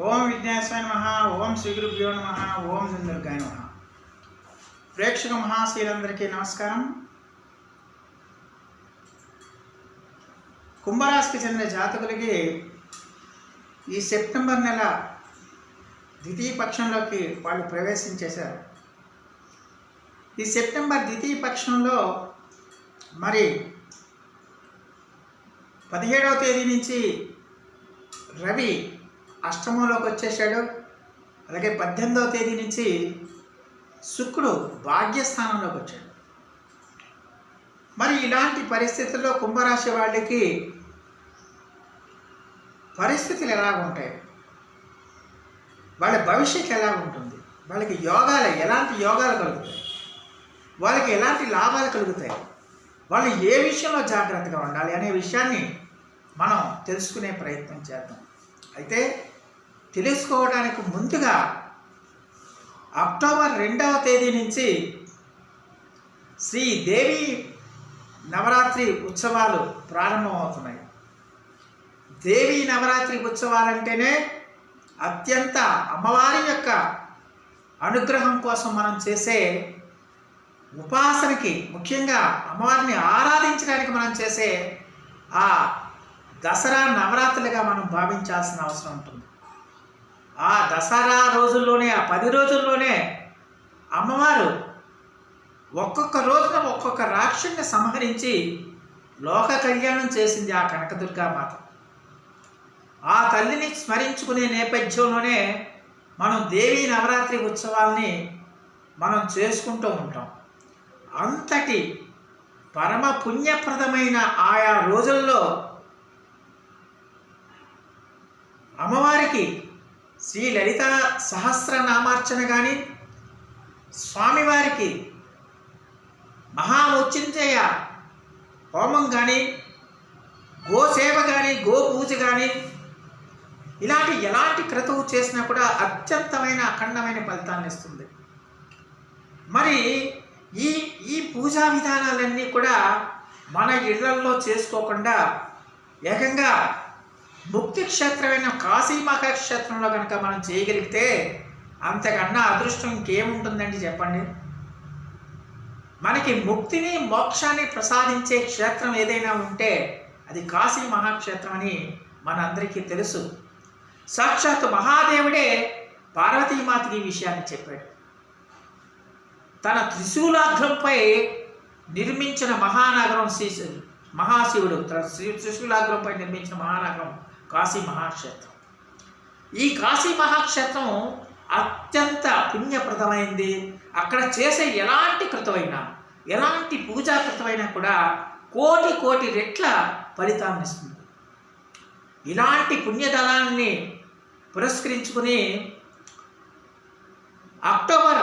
ఓం విఘ్నేశ్వర నమ ఓం శ్రీగురుభ్యో నమ ఓం దుర్గాయ నమ. ప్రేక్షక మహాశీలందరికీ నమస్కారం. కుంభరాశికి చెందిన జాతకులకి ఈ సెప్టెంబర్ నెల ద్వితీయ పక్షంలోకి వాళ్ళు ప్రవేశించేశారు ఈ సెప్టెంబర్ ద్వితీయ పక్షంలో మరి పదిహేడవ తేదీ నుంచి రవి అష్టమంలోకి వచ్చేసాడు. అలాగే పద్దెనిమిదవ తేదీ నుంచి శుక్రుడు భాగ్యస్థానంలోకి వచ్చాడు. మరి ఇలాంటి పరిస్థితుల్లో కుంభరాశి వాళ్ళకి పరిస్థితులు ఎలా ఉంటాయి? వాళ్ళ భవిష్యత్తు ఎలా ఉంటుంది? వాళ్ళకి యోగాలు ఎలాంటి యోగాలు కలుగుతాయి? వాళ్ళకి ఎలాంటి లాభాలు కలుగుతాయి? వాళ్ళు ఏ విషయంలో జాగ్రత్తగా ఉండాలి అనే విషయాన్ని మనం తెలుసుకునే ప్రయత్నం చేద్దాం. అయితే తెలుసుకోవడానికి ముందుగా అక్టోబర్ రెండవ తేదీ నుంచి శ్రీదేవి నవరాత్రి ఉత్సవాలు ప్రారంభమవుతున్నాయి. దేవి నవరాత్రి ఉత్సవాలంటేనే అత్యంత అమ్మవారి యొక్క అనుగ్రహం కోసం మనం చేసే ఉపాసనకి ముఖ్యంగా అమ్మవారిని ఆరాధించడానికి మనం చేసే ఆ దసరా నవరాత్రులుగా మనం భావించాల్సిన అవసరం ఉంటుంది. ఆ దసరా రోజుల్లోనే ఆ పది రోజుల్లోనే అమ్మవారు ఒక్కొక్క రోజున ఒక్కొక్క రాక్షుని సంహరించి లోక కళ్యాణం చేసింది ఆ కనకదుర్గామాత ఆ తల్లిని స్మరించుకునే నేపథ్యంలోనే మనం దేవీ నవరాత్రి ఉత్సవాల్ని మనం చేసుకుంటూ ఉంటాం. అంతటి పరమ పుణ్యప్రదమైన ఆయా రోజుల్లో అమ్మవారికి శ్రీ లలిత సహస్రనామార్చన కానీ స్వామివారికి మహామృత్యుంజయ హోమం కానీ గోసేవ కానీ గో పూజ కానీ ఇలాంటి ఎలాంటి క్రతువు చేసినా కూడా అత్యంతమైన అఖండమైన ఫలితాన్ని ఇస్తుంది. మరి ఈ ఈ పూజా విధానాలన్నీ కూడా మన ఇళ్ళల్లో చేసుకోకుండా ఏకంగా ముక్తి క్షేత్రమైన కాశీ మహాక్షేత్రంలో కనుక మనం చేయగలిగితే అంతకన్నా అదృష్టం ఇంకేముంటుందండి చెప్పండి? మనకి ముక్తిని మోక్షాన్ని ప్రసాదించే క్షేత్రం ఏదైనా ఉంటే అది కాశీ మహాక్షేత్రం అని మనందరికీ తెలుసు. సాక్షాత్ మహాదేవుడే పార్వతీమాతకి ఈ విషయాన్ని చెప్పాడు. తన త్రిశూలాగ్రంపై నిర్మించిన మహానగరం శ్రీ మహాశివుడు తన శ్రీ త్రిశూలాగ్రంపై నిర్మించిన మహానగరం కాశీ మహాక్షేత్రం. ఈ కాశీ మహాక్షేత్రం అత్యంత పుణ్యప్రదమైంది. అక్కడ చేసే ఎలాంటి కృతమైనా ఎలాంటి పూజా కృతమైనా కూడా కోటి కోటి రెట్ల ఫలితాన్ని ఇస్తుంది. ఇలాంటి పుణ్యదళాన్ని పురస్కరించుకుని అక్టోబర్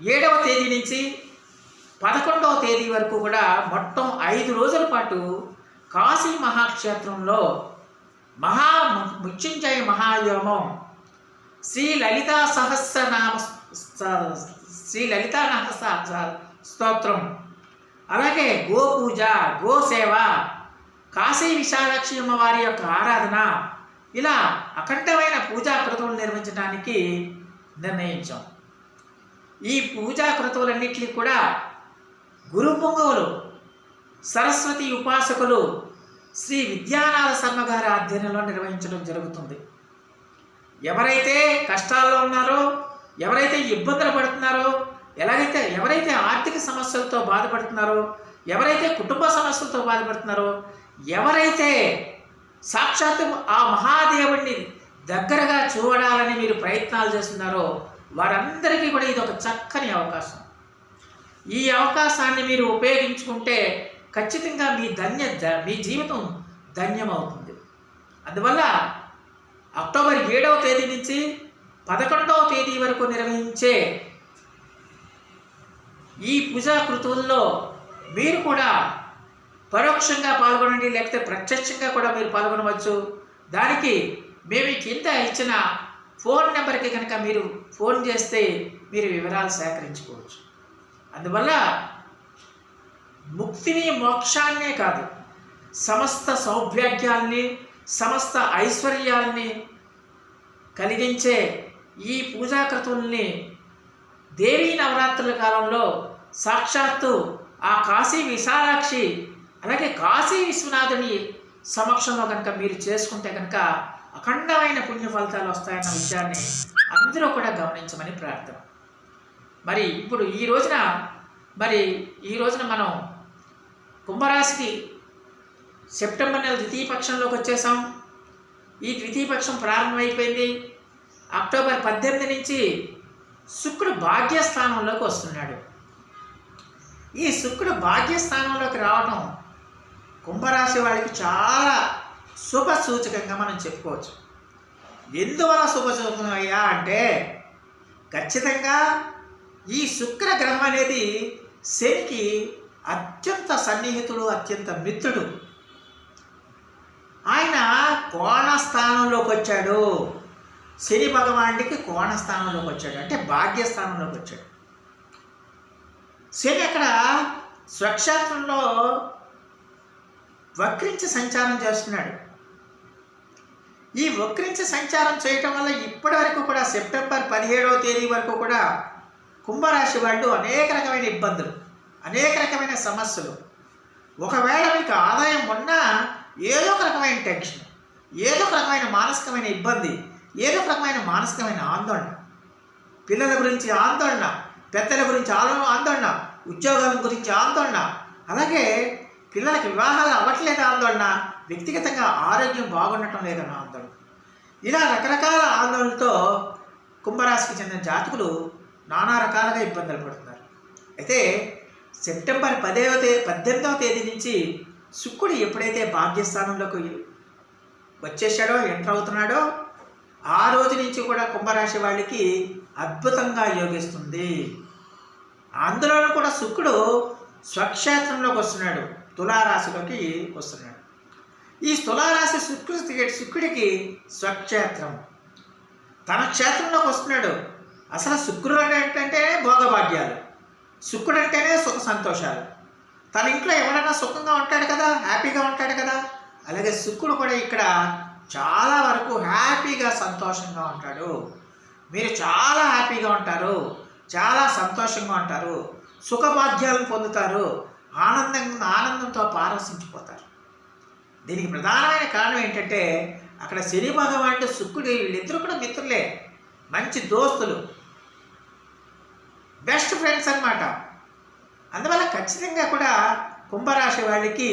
ఏడవ తేదీ నుంచి పదకొండవ తేదీ వరకు కూడా మొత్తం ఐదు రోజుల పాటు కాశీ మహాక్షేత్రంలో మహా మృత్యుంజయ మహాయోమం శ్రీ లలితా సహస్రనామ శ్రీ లలితా సహస్ర స్తోత్రం. అలాగే గోపూజ గోసేవ కాశీ విశాలాక్షి అమ్మవారి యొక్క ఆరాధన ఇలా అఖండమైన పూజా క్రతువులు నిర్మించడానికి నిర్ణయించాం. ఈ పూజా కృతువులన్నింటినీ కూడా గురు పొంగవులు సరస్వతి ఉపాసకులు శ్రీ విద్యానాథ శర్మ గారి ఆధ్వర్యంలో నిర్వహించడం జరుగుతుంది. ఎవరైతే కష్టాల్లో ఉన్నారో ఎవరైతే ఇబ్బందులు పడుతున్నారో ఎలాగైతే ఎవరైతే ఆర్థిక సమస్యలతో బాధపడుతున్నారో ఎవరైతే కుటుంబ సమస్యలతో బాధపడుతున్నారో ఎవరైతే సాక్షాత్ ఆ మహాదేవుణ్ణి దగ్గరగా చూడాలని మీరు ప్రయత్నాలు చేస్తున్నారో వారందరికీ కూడా ఇది ఒక చక్కని అవకాశం. ఈ అవకాశాన్ని మీరు ఉపయోగించుకుంటే ఖచ్చితంగా మీ ధన్య మీ జీవితం ధన్యమవుతుంది. అందువల్ల అక్టోబర్ ఏడవ తేదీ నుంచి పదకొండవ తేదీ వరకు నిర్వహించే ఈ పూజా కృతువుల్లో మీరు కూడా పరోక్షంగా పాల్గొనండి లేకపోతే ప్రత్యక్షంగా కూడా మీరు పాల్గొనవచ్చు. దానికి మేము కింద ఇచ్చిన ఫోన్ నెంబర్కి కనుక మీరు ఫోన్ చేస్తే మీరు వివరాలు సేకరించుకోవచ్చు. అందువల్ల ముక్తిని మోక్షాన్నే కాదు సమస్త సౌభాగ్యాల్ని సమస్త ఐశ్వర్యాల్ని కలిగించే ఈ పూజాకృతుల్ని దేవీ నవరాత్రుల కాలంలో సాక్షాత్తు ఆ కాశీ విశాలాక్షి అలాగే కాశీ విశ్వనాథుని సమక్షంలో కనుక మీరు చేసుకుంటే కనుక అఖండమైన పుణ్య ఫలితాలు వస్తాయన్న విషయాన్ని అందరూ కూడా గమనించమని ప్రార్థన. మరి ఇప్పుడు ఈ రోజున మరి ఈ రోజున మనం కుంభరాశికి సెప్టెంబర్ నెల ద్వితీయ పక్షంలోకి వచ్చేసాం. ఈ ద్వితీయ పక్షం ప్రారంభమైపోయింది. అక్టోబర్ పద్దెనిమిది నుంచి శుక్రుడు భాగ్యస్థానంలోకి వస్తున్నాడు. ఈ శుక్రుడు భాగ్యస్థానంలోకి రావడం కుంభరాశి వాళ్ళకి చాలా శుభ సూచకంగా మనం చెప్పుకోవచ్చు. ఎందువల్ల శుభ సూచకం అయ్యా అంటే ఖచ్చితంగా ఈ శుక్ర గ్రహం అనేది శనికి అత్యంత సన్నిహితుడు అత్యంత మిత్రుడు. ఆయన కోణస్థానంలోకి వచ్చాడు శని భగవానుడికి కోణస్థానంలోకి వచ్చాడు అంటే భాగ్యస్థానంలోకి వచ్చాడు శని అక్కడ స్వక్షేత్రంలో వక్రించి సంచారం చేస్తున్నాడు. ఈ వక్రించి సంచారం చేయటం వల్ల ఇప్పటి వరకు కూడా సెప్టెంబర్ పదిహేడవ తేదీ వరకు కూడా కుంభరాశి వాళ్ళు అనేక రకమైన ఇబ్బందులు. అనేక రకమైన సమస్యలు. ఒకవేళ మీకు ఆదాయం ఉన్నా ఏదో ఒక రకమైన టెన్షన్ ఏదో ఒక రకమైన మానసికమైన ఇబ్బంది ఏదో ఒక రకమైన మానసికమైన ఆందోళన. పిల్లల గురించి ఆందోళన పెద్దల గురించి ఆందోళన ఉద్యోగాల గురించి ఆందోళన. అలాగే పిల్లలకి వివాహాలు అవ్వట్లేదు ఆందోళన వ్యక్తిగతంగా ఆరోగ్యం బాగుండటం లేదన్న ఆందోళన. ఇలా రకరకాల ఆందోళనలతో కుంభరాశికి చెందిన జాతకులు నానా రకాలుగా ఇబ్బందులు పడుతున్నారు. అయితే సెప్టెంబర్ పదేవ తేదీ పద్దెనిమిదవ తేదీ నుంచి శుక్రుడు ఎప్పుడైతే భాగ్యస్థానంలోకి వచ్చేసాడో ఎంటర్ అవుతున్నాడో ఆ రోజు నుంచి కూడా కుంభరాశి వాళ్ళకి అద్భుతంగా యోగిస్తుంది. అందులోనూ కూడా శుక్రుడు స్వక్షేత్రంలోకి వస్తున్నాడు. తులారాశిలోకి వస్తున్నాడు. ఈ తులారాశి శుక్రుడి శుక్రుడికి స్వక్షేత్రం. తన క్షేత్రంలోకి వస్తున్నాడు. అసలు శుక్రుడు అంటే భోగభాగ్యాలు. సుఖుడు అంటేనే సుఖ సంతోషాలు. తన ఇంట్లో ఎవరైనా సుఖంగా ఉంటాడు కదా హ్యాపీగా ఉంటాడు కదా అలాగే శుక్రుడు కూడా ఇక్కడ చాలా వరకు హ్యాపీగా సంతోషంగా ఉంటాడు. మీరు చాలా హ్యాపీగా ఉంటారు చాలా సంతోషంగా ఉంటారు సుఖభాగ్యాలను పొందుతారు ఆనందంగా ఆనందంతో పారసించిపోతారు దీనికి ప్రధానమైన కారణం ఏంటంటే అక్కడ శని భగవానుడు శుక్రుడు వీళ్ళిద్దరూ కూడా మిత్రులే మంచి దోస్తులు. బెస్ట్ ఫ్రెండ్స్ అన్నమాట. అందువల్ల ఖచ్చితంగా కూడా కుంభరాశి వాళ్ళకి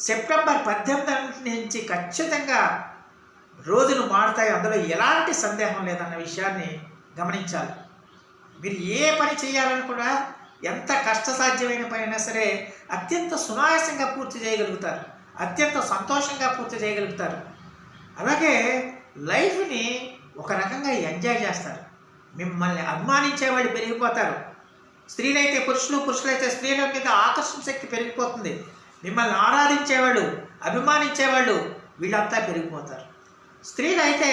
సెప్టెంబర్ పద్దెనిమిది నుంచి ఖచ్చితంగా రోజులు మారుతాయి. అందులో ఎలాంటి సందేహం లేదన్న విషయాన్ని గమనించాలి. మీరు ఏ పని చేయాలని కూడా ఎంత కష్టసాధ్యమైన పని అయినా సరే అత్యంత సునాయాసంగా పూర్తి చేయగలుగుతారు. అత్యంత సంతోషంగా పూర్తి చేయగలుగుతారు. అలాగే లైఫ్ని ఒక రకంగా ఎంజాయ్ చేస్తారు. మిమ్మల్ని అభిమానించే వాళ్ళు పెరిగిపోతారు. స్త్రీలైతే పురుషులు పురుషులైతే స్త్రీల మీద ఆకర్షణ శక్తి పెరిగిపోతుంది. మిమ్మల్ని ఆరాధించేవాళ్ళు అభిమానించేవాళ్ళు వీళ్ళంతా పెరిగిపోతారు. స్త్రీలైతే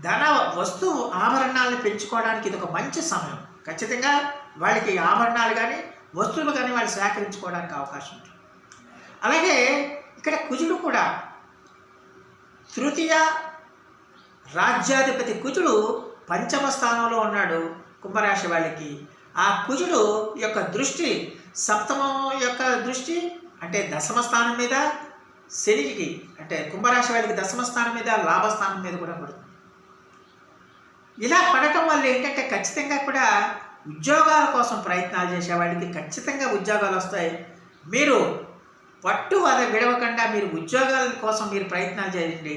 ధన వస్తువు ఆభరణాలను పెంచుకోవడానికి ఇది ఒక మంచి సమయం. ఖచ్చితంగా వాళ్ళకి ఆభరణాలు కానీ వస్తువులు కానీ వాళ్ళు సేకరించుకోవడానికి అవకాశం ఉంటుంది. అలాగే ఇక్కడ కుజుడు కూడా తృతీయ రాజ్యాధిపతి కుజుడు పంచమ స్థానంలో ఉన్నాడు కుంభరాశి వాళ్ళకి. ఆ కుజుడు యొక్క దృష్టి సప్తమం యొక్క దృష్టి అంటే దశమ స్థానం మీద శనికి అంటే కుంభరాశి వాళ్ళకి దశమ స్థానం మీద లాభస్థానం మీద కూడా పడుతుంది. ఇలా పడటం వల్ల ఏంటంటే ఖచ్చితంగా కూడా ఉద్యోగాల కోసం ప్రయత్నాలు చేసేవాడికి ఖచ్చితంగా ఉద్యోగాలు వస్తాయి. మీరు పట్టు అది విడవకుండా మీరు ఉద్యోగాల కోసం మీరు ప్రయత్నాలు చేయండి.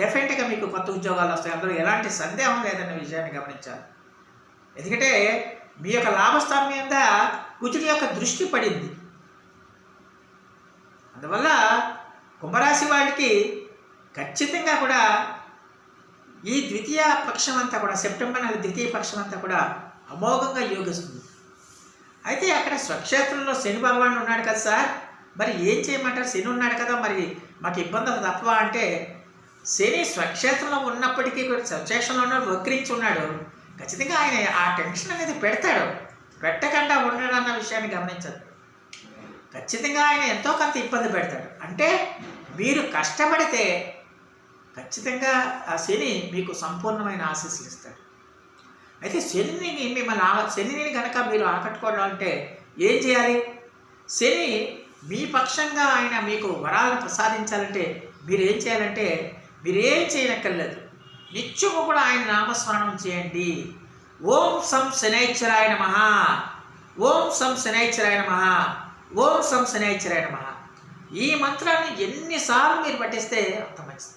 డెఫినెట్గా మీకు కొత్త ఉద్యోగాలు వస్తాయి. అందులో ఎలాంటి సందేహం లేదన్న విషయాన్ని గమనించాలి. ఎందుకంటే మీ యొక్క లాభస్థానం మీద కుజుడి యొక్క దృష్టి పడింది. అందువల్ల కుంభరాశి వాళ్ళకి ఖచ్చితంగా కూడా ఈ ద్వితీయ పక్షం అంతా కూడా సెప్టెంబర్ నెల ద్వితీయ పక్షం అంతా కూడా అమోఘంగా యోగిస్తుంది. అయితే అక్కడ స్వక్షేత్రంలో శని భగవాన్ ఉన్నాడు కదా సార్. మరి ఏం చేయమంటారు? శని ఉన్నాడు కదా మరి మాకు ఇబ్బందులు తప్పవా అంటే శని స్వక్షేత్రంలో ఉన్నప్పటికీ స్వక్షేత్రంలో ఉన్నాడు వక్రించి ఉన్నాడు ఖచ్చితంగా ఆయన ఆ టెన్షన్ అనేది పెడతాడు. పెట్టకుండా ఉండడు అన్న విషయాన్ని గమనించదు. ఖచ్చితంగా ఆయన ఎంతో కొంత ఇబ్బంది పెడతాడు. అంటే మీరు కష్టపడితే ఖచ్చితంగా ఆ శని మీకు సంపూర్ణమైన ఆశీస్సులు ఇస్తాడు. అయితే శనిని మిమ్మల్ని ఆ శనిని కనుక మీరు ఆకట్టుకోవడం అంటే ఏం చేయాలి? శని మీ పక్షంగా ఆయన మీకు వరాలను ప్రసాదించాలంటే మీరు ఏం చేయాలంటే మీరేం చేయనక్కర్లేదు. నిత్యము కూడా ఆయన నామస్మరణం చేయండి. ఓం సం శనైశ్వరాయ నమ. ఓం సం శనైశ్వరాయ నమ. ఓం సం శనైశ్వరాయ నమ. ఈ మంత్రాన్ని ఎన్నిసార్లు మీరు పఠిస్తే అంత మంచిది.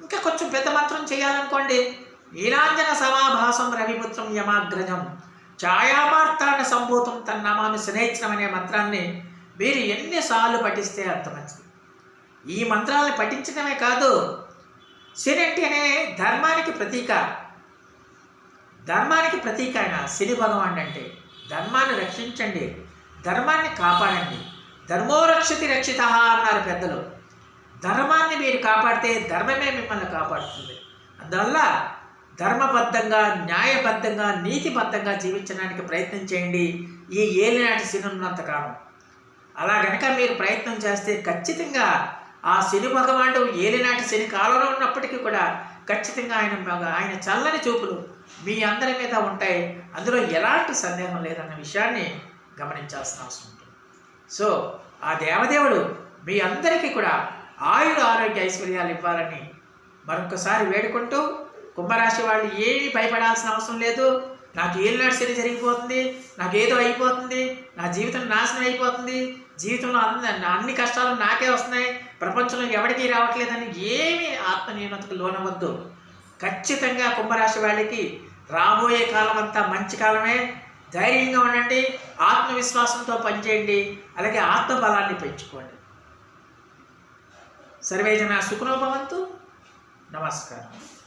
ఇంకా కొంచెం పెద్ద మంత్రం చేయాలనుకోండి. నీలాంజన సమాభాసం రవిపుత్రం యమాగ్రజం. ఛాయామార్తాండ సంభూతం తన్నమామి శనేచ్చనం అనే మంత్రాన్ని మీరు ఎన్నిసార్లు పఠిస్తే అంత మంచిది. ఈ మంత్రాలను పఠించడమే కాదు శని అంటేనే ధర్మానికి ప్రతీక. ధర్మానికి ప్రతీక ఆయన శని భగవాన్ అంటే ధర్మాన్ని రక్షించండి ధర్మాన్ని కాపాడండి. ధర్మో రక్షతి రక్షిత అన్నారు పెద్దలు. ధర్మాన్ని మీరు కాపాడితే ధర్మమే మిమ్మల్ని కాపాడుతుంది. అందువల్ల ధర్మబద్ధంగా న్యాయబద్ధంగా నీతిబద్ధంగా జీవించడానికి ప్రయత్నం చేయండి ఈ ఏలినాటి శని ఉన్నంతకాలం అలా కనుక మీరు ప్రయత్నం చేస్తే ఖచ్చితంగా ఆ శని భగవానుడు ఏలినాటి శని కాలంలో ఉన్నప్పటికీ కూడా ఖచ్చితంగా ఆయన ఆయన చల్లని చూపులు మీ అందరి మీద ఉంటాయి. అందులో ఎలాంటి సందేహం లేదన్న విషయాన్ని గమనించాల్సిన అవసరం ఉంటుంది. సో ఆ దేవదేవుడు మీ అందరికీ కూడా ఆయుర ఆరోగ్య ఐశ్వర్యాలు ఇవ్వాలని మరొకసారి వేడుకుంటూ కుంభరాశి వాళ్ళు ఏమీ భయపడాల్సిన అవసరం లేదు. నాకు ఏలినాటి శని జరిగిపోతుంది నాకు ఏదో అయిపోతుంది నా జీవితం నాశనం అయిపోతుంది. జీవితంలో అన్ని అన్ని కష్టాలు నాకే వస్తున్నాయి. ప్రపంచంలో ఎవరికీ రావట్లేదని ఏమీ ఆత్మనియమతకు లోనవద్దు ఖచ్చితంగా కుంభరాశి వాళ్ళకి రాబోయే కాలం అంతా మంచి కాలమే. ధైర్యంగా ఉండండి. ఆత్మవిశ్వాసంతో పనిచేయండి. అలాగే ఆత్మబలాన్ని పెంచుకోండి. సర్వేజన సుఖనోభవంతు నమస్కారం.